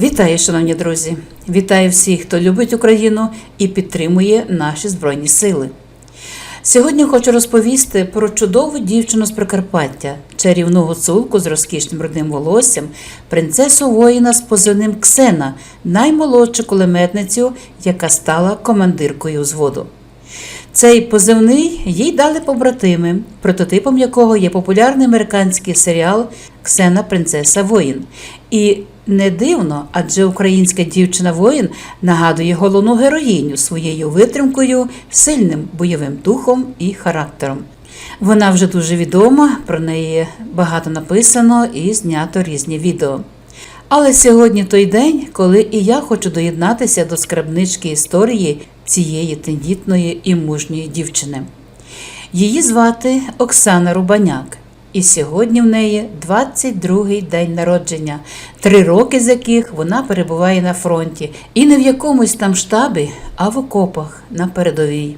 Вітаю, шановні друзі! Вітаю всіх, хто любить Україну і підтримує наші Збройні Сили. Сьогодні хочу розповісти про чудову дівчину з Прикарпаття, чарівну гуцулку з розкішним рудим волоссям, принцесу воїна з позивним Ксена, наймолодшу кулеметницю, яка стала командиркою взводу. Цей позивний їй дали побратими, прототипом якого є популярний американський серіал Ксена Принцеса Воїн. І не дивно, адже українська дівчина-воїн нагадує головну героїню своєю витримкою, сильним бойовим духом і характером. Вона вже дуже відома, про неї багато написано і знято різні відео. Але сьогодні той день, коли і я хочу доєднатися до скарбнички історії цієї тендітної і мужньої дівчини. Її звати Оксана Рубаняк, і сьогодні в неї 22-й день народження, три роки з яких вона перебуває на фронті, і не в якомусь там штабі, а в окопах на передовій.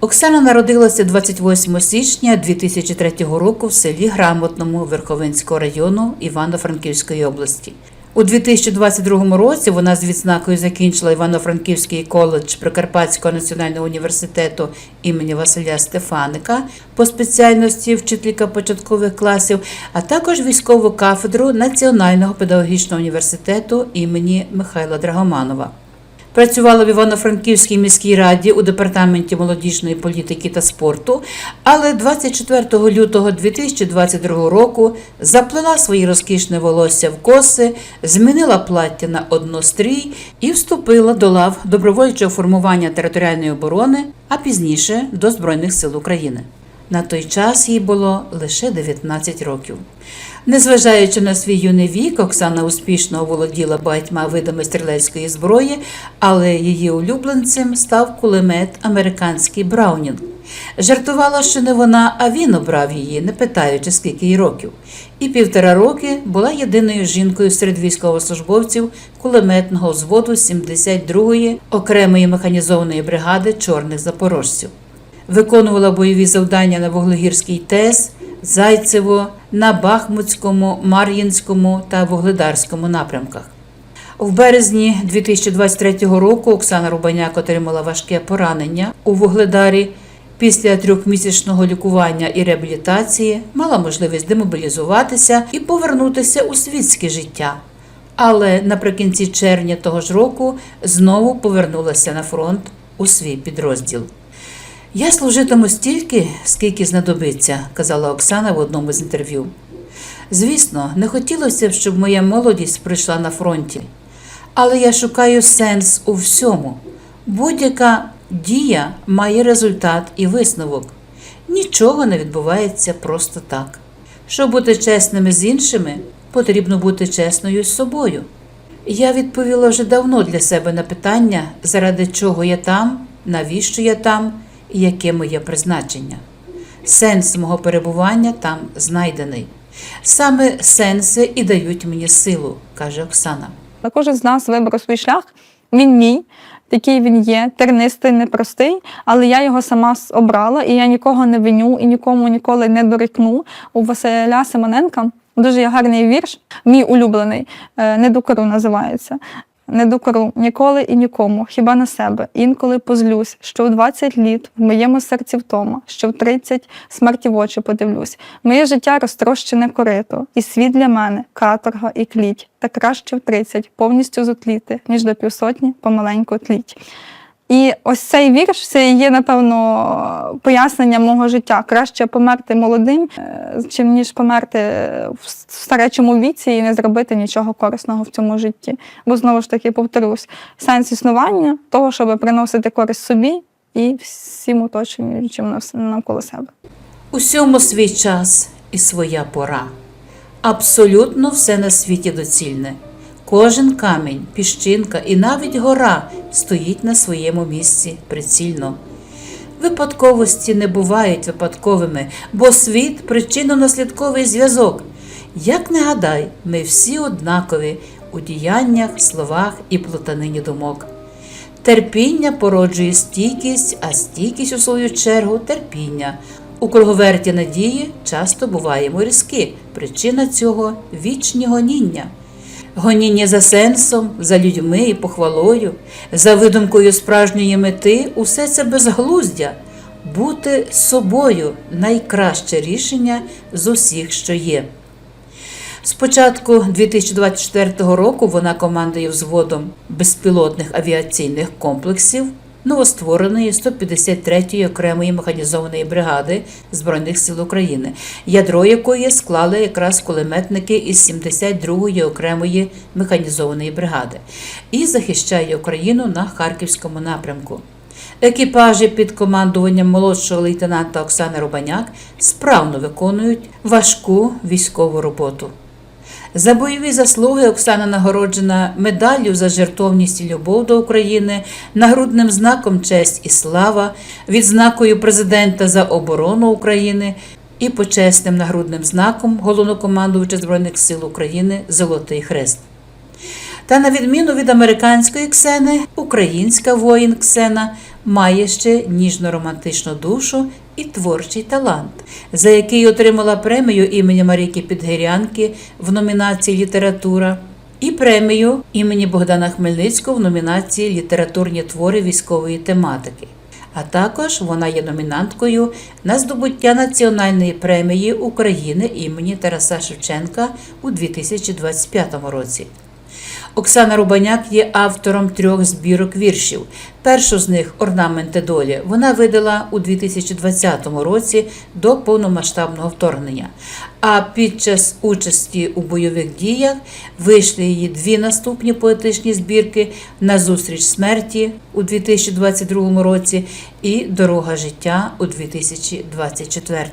Оксана народилася 28 січня 2003 року в селі Грамотному Верховинського району Івано-Франківської області. У 2022 році вона з відзнакою закінчила Івано-Франківський коледж Прикарпатського національного університету імені Василя Стефаника по спеціальності вчителька початкових класів, а також військову кафедру Національного педагогічного університету імені Михайла Драгоманова. Працювала в Івано-Франківській міській раді у департаменті молодіжної політики та спорту, але 24 лютого 2022 року заплела свої розкішне волосся в коси, змінила плаття на однострій і вступила до лав добровольчого формування територіальної оборони, а пізніше до Збройних сил України. На той час їй було лише 19 років. Незважаючи на свій юний вік, Оксана успішно оволоділа багатьма видами стрілецької зброї, але її улюбленцем став кулемет американський Браунінг. Жартувала, що не вона, а він обрав її, не питаючи, скільки їй років. І півтора роки була єдиною жінкою серед військовослужбовців кулеметного взводу 72-ї окремої механізованої бригади чорних запорожців виконувала бойові завдання на Вуглегірській ТЕС, Зайцево, на Бахмутському, Мар'їнському та Вугледарському напрямках. В березні 2023 року Оксана Рубаняк отримала важке поранення у Вугледарі. Після трьохмісячного лікування і реабілітації мала можливість демобілізуватися і повернутися у світське життя. Але наприкінці червня того ж року знову повернулася на фронт у свій підрозділ. Я служитиму стільки, скільки знадобиться, казала Оксана в одному з інтерв'ю. Звісно, не хотілося б, щоб моя молодість прийшла на фронті, але я шукаю сенс у всьому. Будь-яка дія має результат і висновок. Нічого не відбувається просто так. Щоб бути чесними з іншими, потрібно бути чесною з собою. Я відповіла вже давно для себе на питання, заради чого я там, навіщо я там яке моє призначення. Сенс мого перебування там знайдений. Саме сенси і дають мені силу, каже Оксана. Кожен з нас вибрав свій шлях. Він мій, такий він є, тернистий, непростий, але я його сама обрала, і я нікого не виню і нікому ніколи не дорікну. У Василя Симоненка дуже гарний вірш, мій улюблений, е, не докору називається. Не докору ніколи і нікому, хіба на себе. Інколи позлюсь, що в 20 літ в моєму серці втома, що в 30 смерті в очі подивлюсь. Моє життя розтрощене корито, і світ для мене каторга і кліть. Та краще в 30 повністю зутліти, ніж до півсотні помаленьку тліть. І ось цей вірш це є, напевно, пояснення мого життя. Краще померти молодим, е, чим ніж померти в старечому віці і не зробити нічого корисного в цьому житті. Бо знову ж таки повторюсь, сенс існування того, щоб приносити користь собі і всім нав- навколо себе. Усьому свій час і своя пора. Абсолютно все на світі доцільне. Кожен камінь, піщинка і навіть гора стоїть на своєму місці прицільно. Випадковості не бувають випадковими, бо світ причинно-наслідковий зв'язок. Як не гадай, ми всі однакові у діяннях, словах і плутанині думок. Терпіння породжує стійкість, а стійкість, у свою чергу, терпіння. У круговерті надії часто буваємо різки. Причина цього вічні гоніння. Гоніння за сенсом, за людьми і похвалою, за видумкою справжньої мети усе це безглуздя. Бути собою найкраще рішення з усіх, що є. З початку 2024 року вона командує взводом безпілотних авіаційних комплексів новоствореної 153-ї окремої механізованої бригади Збройних сил України, ядро якої склали якраз кулеметники із 72-ї окремої механізованої бригади, і захищає Україну на Харківському напрямку. Екіпажі під командуванням молодшого лейтенанта Оксани Рубаняк справно виконують важку військову роботу. За бойові заслуги Оксана нагороджена медаллю за жертовність і любов до України, нагрудним знаком честь і слава, відзнакою президента за оборону України і почесним нагрудним знаком головнокомандувача Збройних сил України Золотий Хрест. Та на відміну від американської Ксени, українська воїн Ксена має ще ніжно-романтичну душу і творчий талант, за який отримала премію імені Марійки Підгирянки в номінації Література і премію імені Богдана Хмельницького в номінації Літературні твори військової тематики. А також вона є номінанткою на здобуття Національної премії України імені Тараса Шевченка у 2025 році. Оксана Рубаняк є автором трьох збірок віршів. Першу з них Орнаменти долі вона видала у 2020 році до повномасштабного вторгнення. А під час участі у бойових діях вийшли її дві наступні поетичні збірки Назустріч смерті у 2022 році і Дорога життя у 2024.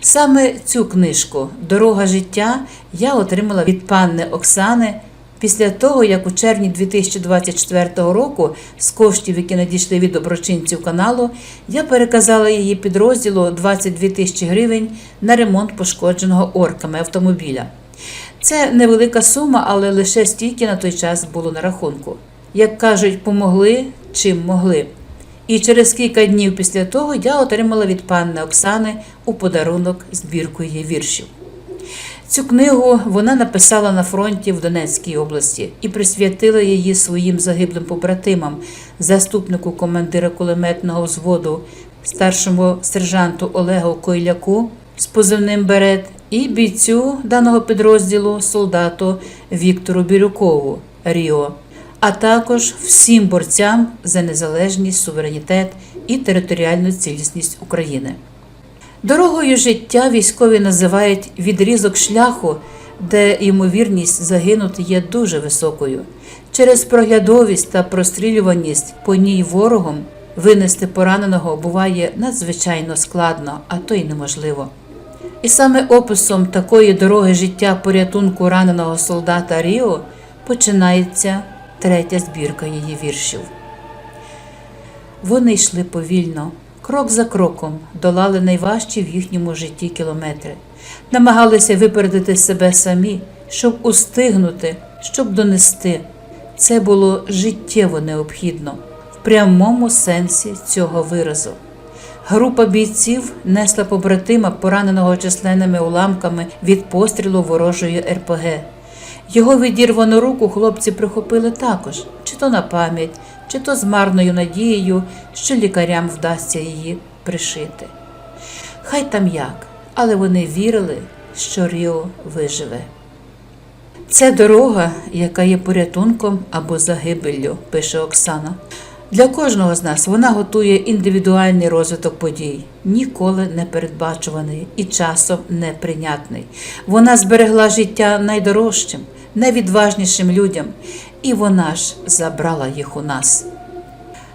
Саме цю книжку Дорога життя я отримала від панни Оксани після того, як у червні 2024 року з коштів, які надійшли від доброчинців каналу, я переказала її підрозділу 22 тисячі гривень на ремонт пошкодженого орками автомобіля. Це невелика сума, але лише стільки на той час було на рахунку. Як кажуть, помогли чим могли. І через кілька днів після того я отримала від панни Оксани у подарунок збірку її віршів. Цю книгу вона написала на фронті в Донецькій області і присвятила її своїм загиблим побратимам, заступнику командира кулеметного взводу, старшому сержанту Олегу Койляку з позивним Берет і бійцю даного підрозділу солдату Віктору Бірюкову Ріо, а також всім борцям за незалежність, суверенітет і територіальну цілісність України. Дорогою життя військові називають відрізок шляху, де ймовірність загинути є дуже високою. Через проглядовість та прострілюваність по ній ворогом винести пораненого буває надзвичайно складно, а то й неможливо. І саме описом такої дороги життя порятунку раненого солдата Ріо починається третя збірка її віршів. Вони йшли повільно, крок за кроком долали найважчі в їхньому житті кілометри, намагалися випередити себе самі, щоб устигнути, щоб донести. Це було життєво необхідно в прямому сенсі цього виразу. Група бійців несла побратима, пораненого численними уламками від пострілу ворожої РПГ. Його відірвану руку хлопці прихопили також, чи то на пам'ять, чи то з марною надією, що лікарям вдасться її пришити. Хай там як, але вони вірили, що Ріо виживе. Це дорога, яка є порятунком або загибеллю, пише Оксана. Для кожного з нас вона готує індивідуальний розвиток подій, ніколи не передбачуваний і часом неприйнятний. Вона зберегла життя найдорожчим, найвідважнішим людям, і вона ж забрала їх у нас.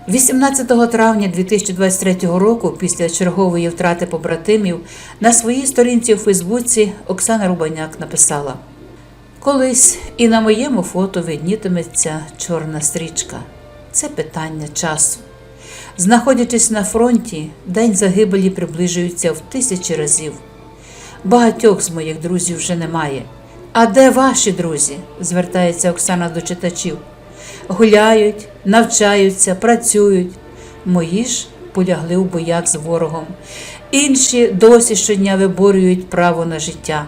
18 травня 2023 року, після чергової втрати побратимів, на своїй сторінці у Фейсбуці Оксана Рубаняк написала: Колись і на моєму фото виднітиметься чорна стрічка. Це питання часу. Знаходячись на фронті, день загибелі приближується в тисячі разів. Багатьох з моїх друзів вже немає. А де ваші друзі? звертається Оксана до читачів. Гуляють, навчаються, працюють. Мої ж полягли у боях з ворогом. Інші досі щодня виборюють право на життя.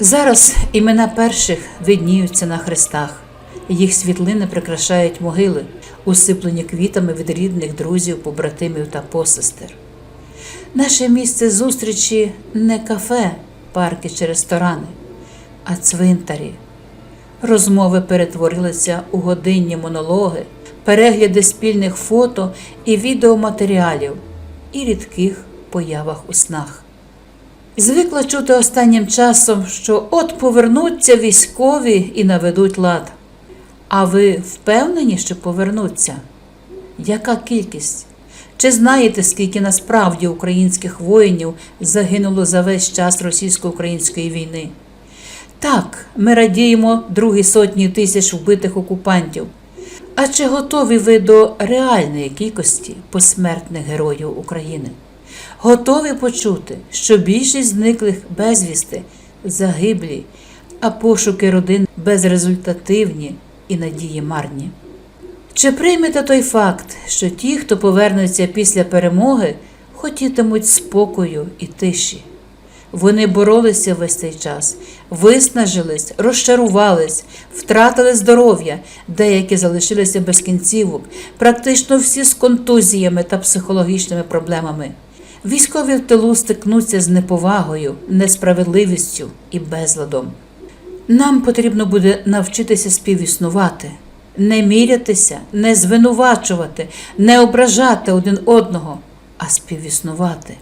Зараз імена перших видніються на хрестах, їх світлини прикрашають могили, усиплені квітами від рідних друзів, побратимів та посестер. Наше місце зустрічі не кафе, парки чи ресторани, а цвинтарі. Розмови перетворилися у годинні монологи, перегляди спільних фото і відеоматеріалів і рідких появах у снах. Звикла чути останнім часом, що от повернуться військові і наведуть лад. А ви впевнені, що повернуться? Яка кількість? Чи знаєте, скільки насправді українських воїнів загинуло за весь час російсько-української війни? Так, ми радіємо другій сотні тисяч вбитих окупантів. А чи готові ви до реальної кількості посмертних героїв України? Готові почути, що більшість зниклих безвісти загиблі, а пошуки родин безрезультативні і надії марні? Чи приймете той факт, що ті, хто повернуться після перемоги, хотітимуть спокою і тиші? Вони боролися весь цей час, виснажились, розчарувались, втратили здоров'я, деякі залишилися без кінцівок, практично всі з контузіями та психологічними проблемами. Військові в тилу стикнуться з неповагою, несправедливістю і безладом. Нам потрібно буде навчитися співіснувати, не мірятися, не звинувачувати, не ображати один одного, а співіснувати.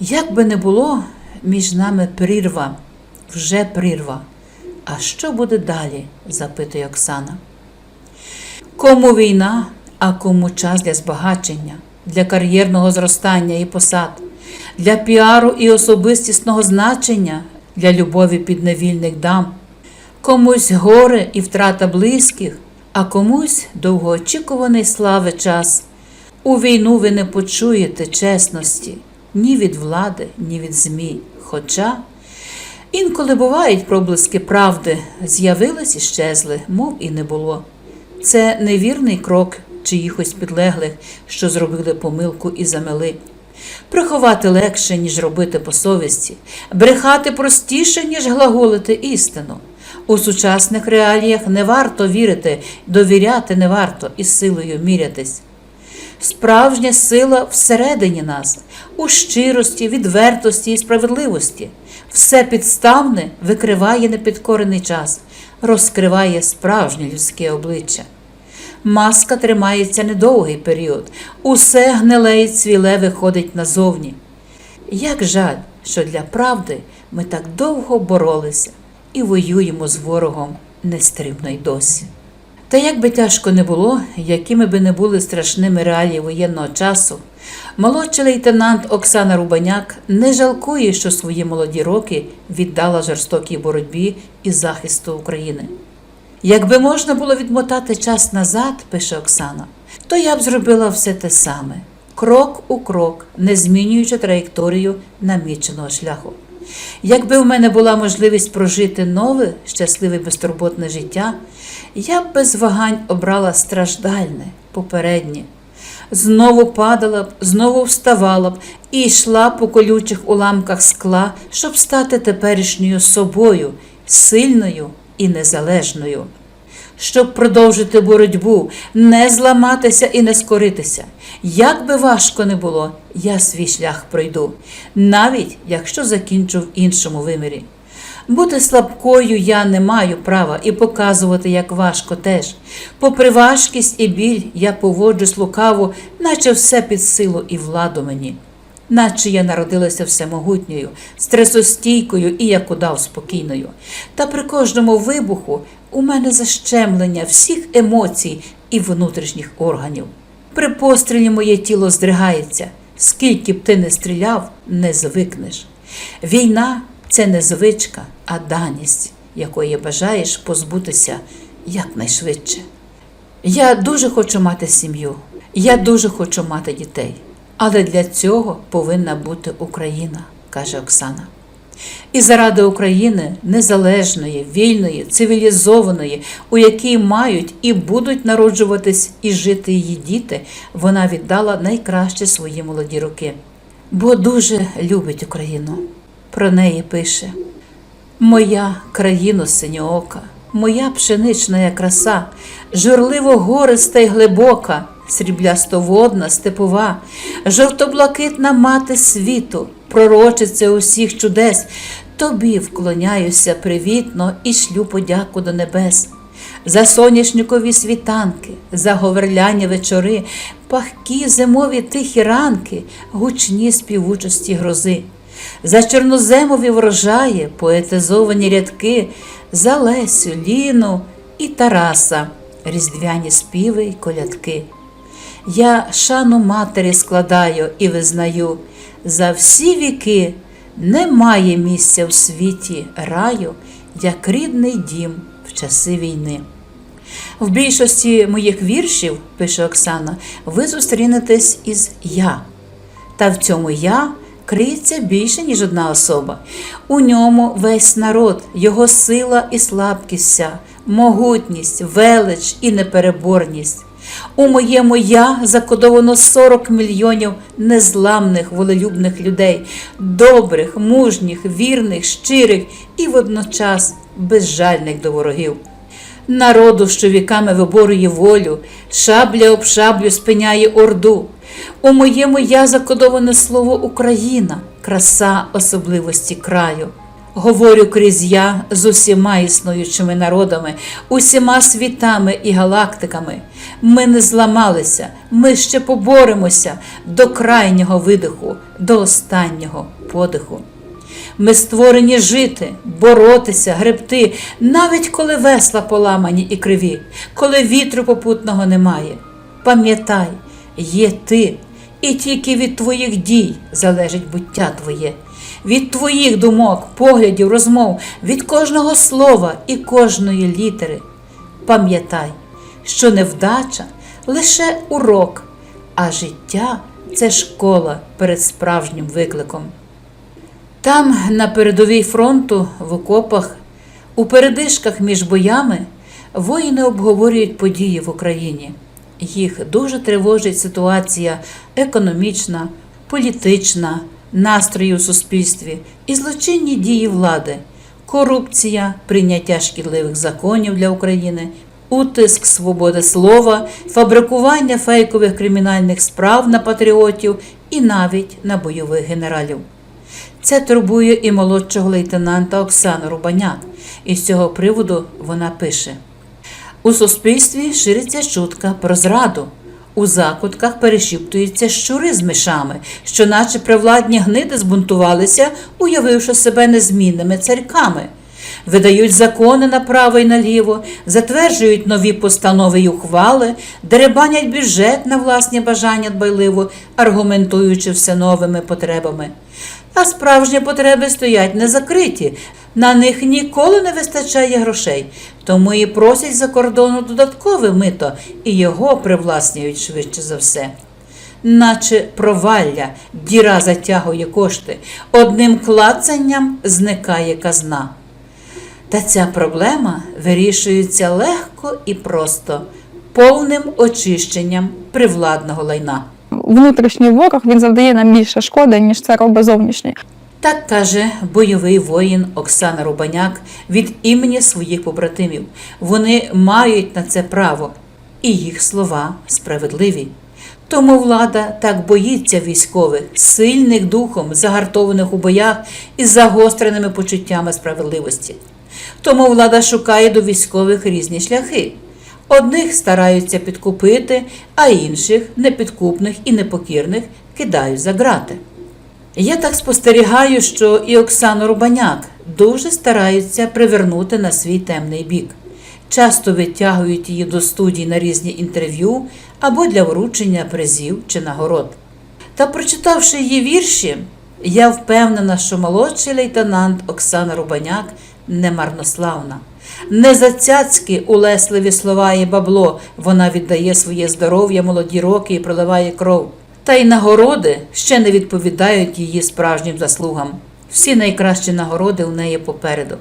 Як би не було, між нами прірва, вже прірва. А що буде далі? запитує Оксана. Кому війна, а кому час для збагачення, для кар'єрного зростання і посад, для піару і особистісного значення, для любові підневільних дам, комусь горе і втрата близьких, а комусь довгоочікуваний слави час. У війну ви не почуєте чесності ні від влади, ні від ЗМІ. Хоча інколи бувають проблиски правди, з'явились і щезли, мов і не було. Це невірний крок чиїхось підлеглих, що зробили помилку і замели. Приховати легше, ніж робити по совісті, брехати простіше, ніж глаголити істину. У сучасних реаліях не варто вірити, довіряти не варто і силою мірятись. Справжня сила всередині нас, у щирості, відвертості і справедливості. Все підставне викриває непідкорений час, розкриває справжнє людське обличчя. Маска тримається недовгий період, усе гниле і цвіле виходить назовні. Як жаль, що для правди ми так довго боролися і воюємо з ворогом нестримно й досі. Та як би тяжко не було, якими би не були страшними реалії воєнного часу, молодший лейтенант Оксана Рубаняк не жалкує, що свої молоді роки віддала жорстокій боротьбі і захисту України. Якби можна було відмотати час назад, пише Оксана, то я б зробила все те саме, крок у крок, не змінюючи траєкторію наміченого шляху. Якби в мене була можливість прожити нове, щасливе безтурботне життя, я б без вагань обрала страждальне, попереднє. Знову падала б, знову вставала б і йшла по колючих уламках скла, щоб стати теперішньою собою, сильною і незалежною. Щоб продовжити боротьбу, не зламатися і не скоритися. Як би важко не було, я свій шлях пройду, навіть якщо закінчу в іншому вимірі. Бути слабкою я не маю права і показувати, як важко теж. Попри важкість і біль, я поводжусь лукаво, наче все під силу і владу мені. Наче я народилася всемогутньою, стресостійкою і як удав спокійною. Та при кожному вибуху у мене защемлення всіх емоцій і внутрішніх органів. При пострілі моє тіло здригається, скільки б ти не стріляв, не звикнеш. Війна це не звичка, а даність, якої бажаєш позбутися якнайшвидше. Я дуже хочу мати сім'ю, я дуже хочу мати дітей, але для цього повинна бути Україна, каже Оксана. І заради України незалежної, вільної, цивілізованої, у якій мають і будуть народжуватись і жити її діти, вона віддала найкраще свої молоді роки. Бо дуже любить Україну. Про неї пише. Моя країно синьоока, моя пшенична краса, журливо гориста й глибока, сріблястоводна, степова, жовто-блакитна мати світу, пророчиця усіх чудес, тобі вклоняюся привітно і шлю подяку до небес. За соняшникові світанки, за говерляні вечори, пахкі зимові тихі ранки, гучні співучості грози, за чорноземові врожаї, поетизовані рядки, за Лесю, Ліну і Тараса, різдвяні співи й колядки. Я шану матері складаю і визнаю, за всі віки немає місця в світі раю, як рідний дім в часи війни. В більшості моїх віршів, пише Оксана, ви зустрінетесь із я. Та в цьому я криється більше, ніж одна особа. У ньому весь народ, його сила і слабкість, могутність, велич і непереборність. У моєму я закодовано 40 мільйонів незламних волелюбних людей, добрих, мужніх, вірних, щирих і водночас безжальних до ворогів. Народу, що віками виборує волю, шабля об шаблю спиняє орду. У моєму я закодоване слово Україна, краса особливості краю. Говорю крізь я з усіма існуючими народами, усіма світами і галактиками. Ми не зламалися, ми ще поборемося до крайнього видиху, до останнього подиху. Ми створені жити, боротися, гребти, навіть коли весла поламані і криві, коли вітру попутного немає. Пам'ятай, є ти, і тільки від твоїх дій залежить буття твоє, від твоїх думок, поглядів, розмов, від кожного слова і кожної літери. Пам'ятай, що невдача лише урок, а життя це школа перед справжнім викликом. Там, на передовій фронту, в окопах, у передишках між боями, воїни обговорюють події в Україні. Їх дуже тривожить ситуація економічна, політична, настрої у суспільстві і злочинні дії влади, корупція, прийняття шкідливих законів для України, утиск свободи слова, фабрикування фейкових кримінальних справ на патріотів і навіть на бойових генералів. Це турбує і молодшого лейтенанта Оксану Рубаняк, і з цього приводу вона пише: у суспільстві шириться чутка про зраду. У закутках перешіптуються щури з мишами, що, наче привладні гниди, збунтувалися, уявивши себе незмінними царьками. Видають закони направо і наліво, затверджують нові постанови й ухвали, деребанять бюджет на власні бажання дбайливо, аргументуючи все новими потребами. А справжні потреби стоять не закриті, на них ніколи не вистачає грошей, тому і просять за кордону додаткове мито і його привласнюють швидше за все. Наче провалля, діра затягує кошти, одним клацанням зникає казна. Та ця проблема вирішується легко і просто, повним очищенням привладного лайна. Внутрішній ворог він завдає нам більше шкоди, ніж це робить зовнішній. Так каже бойовий воїн Оксана Рубаняк від імені своїх побратимів. Вони мають на це право, і їх слова справедливі. Тому влада так боїться військових, сильних духом, загартованих у боях і загостреними почуттями справедливості. Тому влада шукає до військових різні шляхи. Одних стараються підкупити, а інших, непідкупних і непокірних, кидають за грати. Я так спостерігаю, що і Оксану Рубаняк дуже стараються привернути на свій темний бік. Часто витягують її до студій на різні інтерв'ю або для вручення призів чи нагород. Та прочитавши її вірші, я впевнена, що молодший лейтенант Оксана Рубаняк не марнославна. Не за цяцьки улесливі слова і бабло вона віддає своє здоров'я, молоді роки і проливає кров. Та й нагороди ще не відповідають її справжнім заслугам. Всі найкращі нагороди у неї попереду.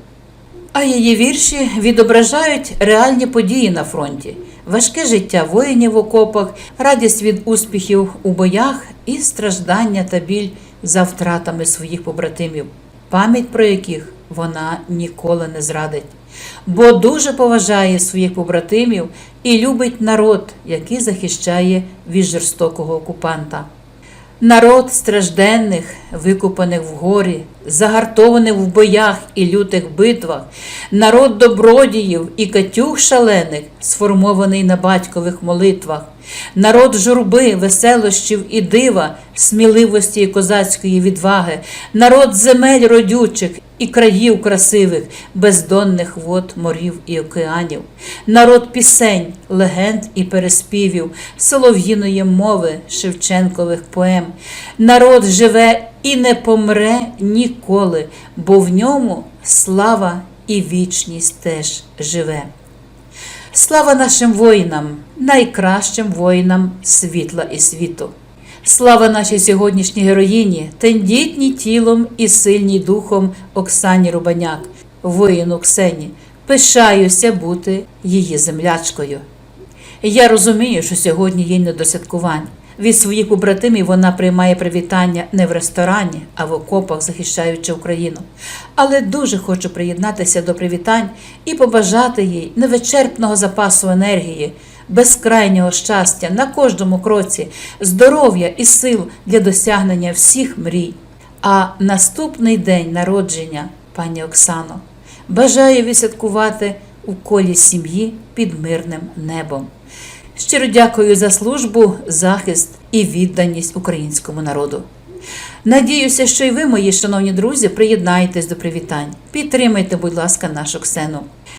А її вірші відображають реальні події на фронті, важке життя воїнів в окопах, радість від успіхів у боях і страждання та біль за втратами своїх побратимів, пам'ять про яких вона ніколи не зрадить, бо дуже поважає своїх побратимів і любить народ, який захищає від жорстокого окупанта. Народ стражденних, викупаних в горі, загартованих в боях і лютих битвах, народ добродіїв і катюх шалених, сформований на батькових молитвах, народ журби, веселощів і дива, сміливості і козацької відваги, народ земель родючих і країв красивих, бездонних вод, морів і океанів, народ пісень, легенд і переспівів, солов'їної мови, Шевченкових поем. Народ живе і не помре ніколи, бо в ньому слава і вічність теж живе. Слава нашим воїнам, найкращим воїнам світла і світу. Слава нашій сьогоднішній героїні, тендітній тілом і сильній духом Оксані Рубаняк, воїну Ксені. Пишаюся бути її землячкою. Я розумію, що сьогодні їй не до святкувань. Від своїх побратимів вона приймає привітання не в ресторані, а в окопах, захищаючи Україну. Але дуже хочу приєднатися до привітань і побажати їй невичерпного запасу енергії, безкрайнього щастя на кожному кроці, здоров'я і сил для досягнення всіх мрій. А наступний день народження, пані Оксано, бажаю відсвяткувати у колі сім'ї під мирним небом. Щиро дякую за службу, захист і відданість українському народу. Надіюся, що і ви, мої шановні друзі, приєднаєтесь до привітань. Підтримайте, будь ласка, нашу Ксену.